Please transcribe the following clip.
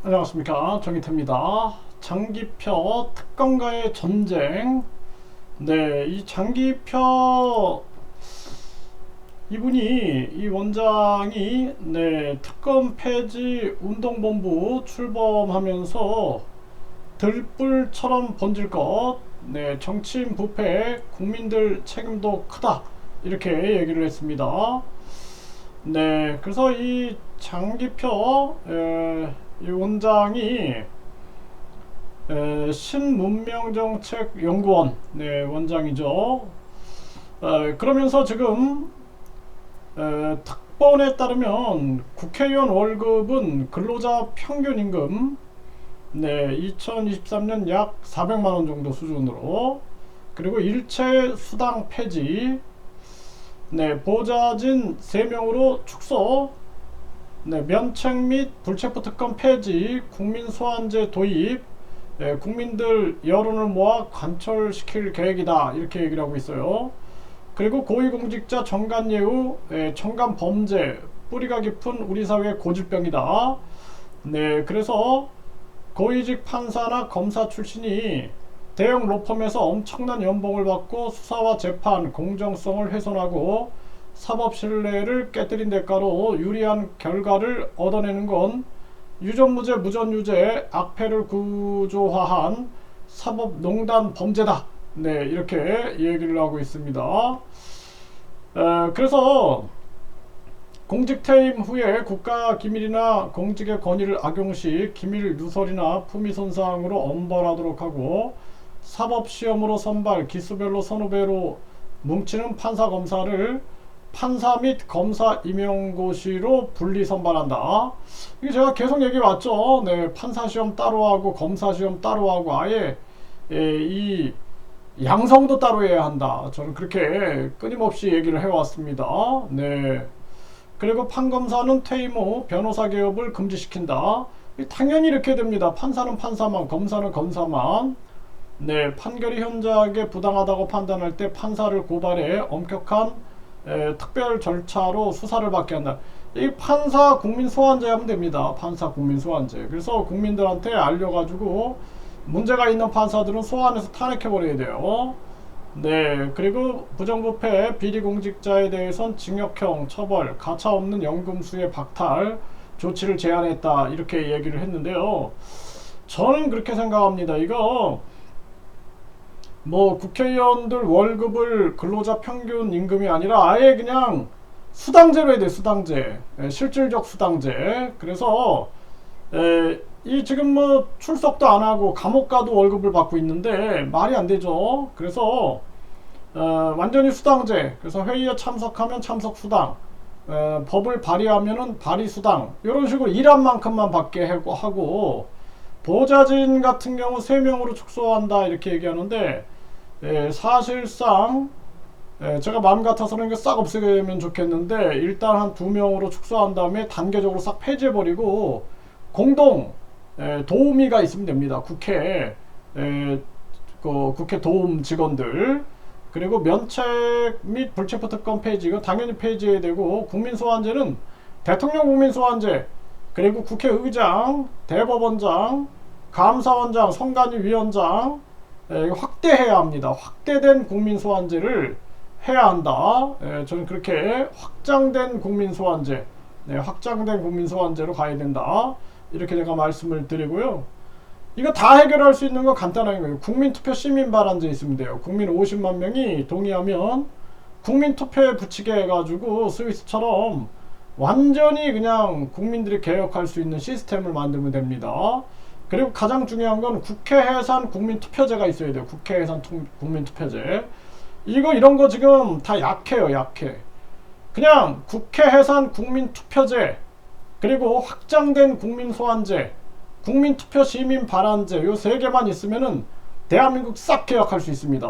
안녕하십니까 정기태입니다. 장기표 특검과의 전쟁. 네, 이 장기표 이분이 이 원장이 네 특검 폐지 운동본부 출범하면서 들불처럼 번질 것. 네, 정치인 부패, 국민들 책임도 크다 이렇게 얘기를 했습니다. 네, 그래서 이 장기표 에, 이 원장이 에, 신문명정책연구원 네, 원장이죠. 에, 그러면서 지금 에, 특본에 따르면 국회의원 월급은 근로자 평균 임금 네, 2023년 약 400만 원 정도 수준으로 그리고 일체 수당 폐지 네, 보좌진 3명으로 축소 네, 면책 및 불체포 특권 폐지, 국민 소환제 도입, 네, 국민들 여론을 모아 관철시킬 계획이다 이렇게 얘기를 하고 있어요. 그리고 고위공직자 정관 예우, 네, 정관 범죄 뿌리가 깊은 우리 사회의 고질병이다. 네, 그래서 고위직 판사나 검사 출신이 대형 로펌에서 엄청난 연봉을 받고 수사와 재판 공정성을 훼손하고 사법 신뢰를 깨뜨린 대가로 유리한 결과를 얻어내는 건 유전무죄 무전유죄 악패를 구조화한 사법농단 범죄다. 네 이렇게 얘기를 하고 있습니다. 에, 그래서 공직 퇴임 후에 국가 기밀이나 공직의 권위를 악용 시 기밀 누설이나 품위 손상으로 엄벌하도록 하고 사법 시험으로 선발 기수별로 선후배로 뭉치는 판사 검사를 판사 및 검사 임용고시로 분리 선발한다. 이게 제가 계속 얘기 왔죠. 네, 판사 시험 따로 하고 검사 시험 따로 하고 아예 예, 이 양성도 따로 해야 한다. 저는 그렇게 끊임없이 얘기를 해왔습니다. 네. 그리고 판검사는 퇴임 후 변호사 개업을 금지시킨다. 당연히 이렇게 됩니다. 판사는 판사만, 검사는 검사만. 네, 판결이 현저하게 부당하다고 판단할 때 판사를 고발해 엄격한 에, 특별 절차로 수사를 받게 한다. 이 판사 국민 소환제 하면 됩니다. 판사 국민 소환제. 그래서 국민들한테 알려가지고 문제가 있는 판사들은 소환해서 탄핵해버려야 돼요. 네, 그리고 부정부패 비리공직자에 대해선 징역형 처벌, 가차 없는 연금수의 박탈 조치를 제안했다 이렇게 얘기를 했는데요. 저는 그렇게 생각합니다. 이거 뭐 국회의원들 월급을 근로자 평균 임금이 아니라 아예 그냥 수당제로 해야 돼 수당제. 예, 실질적 수당제. 그래서 에, 이 지금 뭐 출석도 안 하고 감옥 가도 월급을 받고 있는데 말이 안 되죠. 그래서 어, 완전히 수당제. 그래서 회의에 참석하면 참석 수당. 어, 법을 발의하면은 발의 수당. 이런 식으로 일한 만큼만 받게 하고 보좌진 같은 경우 3명으로 축소한다 이렇게 얘기하는데 예, 사실상 예, 제가 마음 같아서는 이거 싹 없애면 좋겠는데 일단 한 두 명으로 축소한 다음에 단계적으로 싹 폐지해버리고 공동 예, 도우미가 있으면 됩니다. 국회 예, 그 국회 도움 직원들 그리고 면책 및 불체포 특권 폐지 이거 당연히 폐지해야 되고 국민 소환제는 대통령 국민 소환제 그리고 국회 의장 대법원장 감사원장 선관위 위원장 예, 확대해야 합니다. 확대된 국민 소환제를 해야 한다. 예, 저는 그렇게 확장된 국민 소환제, 네, 확장된 국민 소환제로 가야 된다. 이렇게 제가 말씀을 드리고요. 이거 다 해결할 수 있는 건 간단한 거예요. 국민투표 시민 발언제 있으면 돼요. 국민 50만 명이 동의하면 국민투표에 붙이게 해가지고 스위스처럼 완전히 그냥 국민들이 개혁할 수 있는 시스템을 만들면 됩니다. 그리고 가장 중요한 건 국회 해산 국민 투표제가 있어야 돼요. 국회 해산 투, 국민 투표제. 이거 이런 거 지금 다 약해요, 약해. 그냥 국회 해산 국민 투표제 그리고 확장된 국민 소환제, 국민 투표 시민 발안제 요 세 개만 있으면은 대한민국 싹 개혁할 수 있습니다.